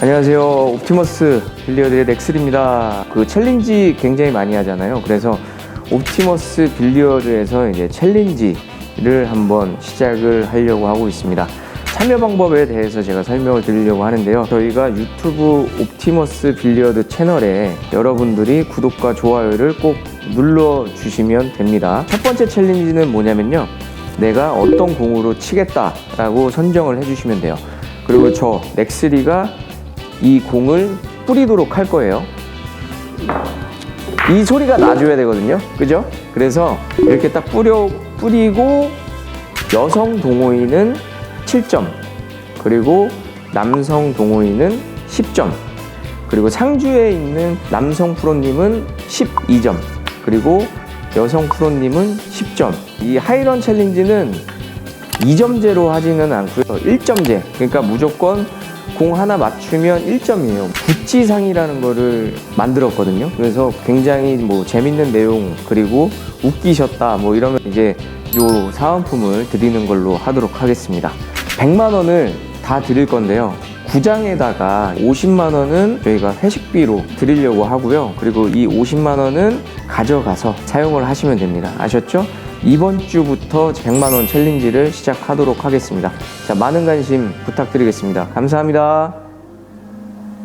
안녕하세요. 옵티머스 빌리어드의 넥슬입니다. 그 챌린지 굉장히 많이 하잖아요. 그래서 옵티머스 빌리어드에서 이제 챌린지를 한번 시작을 하려고 하고 있습니다. 참여 방법에 대해서 제가 설명을 드리려고 하는데요. 저희가 유튜브 옵티머스 빌리어드 채널에 여러분들이 구독과 좋아요를 꼭 눌러 주시면 됩니다. 첫 번째 챌린지는 뭐냐면요. 내가 어떤 공으로 치겠다라고 선정을 해주시면 돼요. 그리고 저 넥스리가 이 공을 뿌리도록 할 거예요. 이 소리가 나줘야 되거든요. 그죠? 그래서 이렇게 딱 뿌려, 뿌리고 여성 동호인은 7점, 그리고 남성 동호인은 10점, 그리고 상주에 있는 남성 프로님은 12점, 그리고 여성 프로님은 10점. 이 하이런 챌린지는 2점제로 하지는 않고요. 1점제. 그러니까 무조건 공 하나 맞추면 1점이에요. 구찌상이라는 거를 만들었거든요. 그래서 굉장히 뭐 재밌는 내용 그리고 웃기셨다 뭐 이러면 이제 요 사은품을 드리는 걸로 하도록 하겠습니다. 100만 원을 다 드릴 건데요. 구장에다가 50만 원은 저희가 회식비로 드리려고 하고요. 그리고 이 50만 원은 가져가서 사용을 하시면 됩니다. 아셨죠? 이번 주부터 100만 원 챌린지를 시작하도록 하겠습니다. 자, 많은 관심 부탁드리겠습니다. 감사합니다.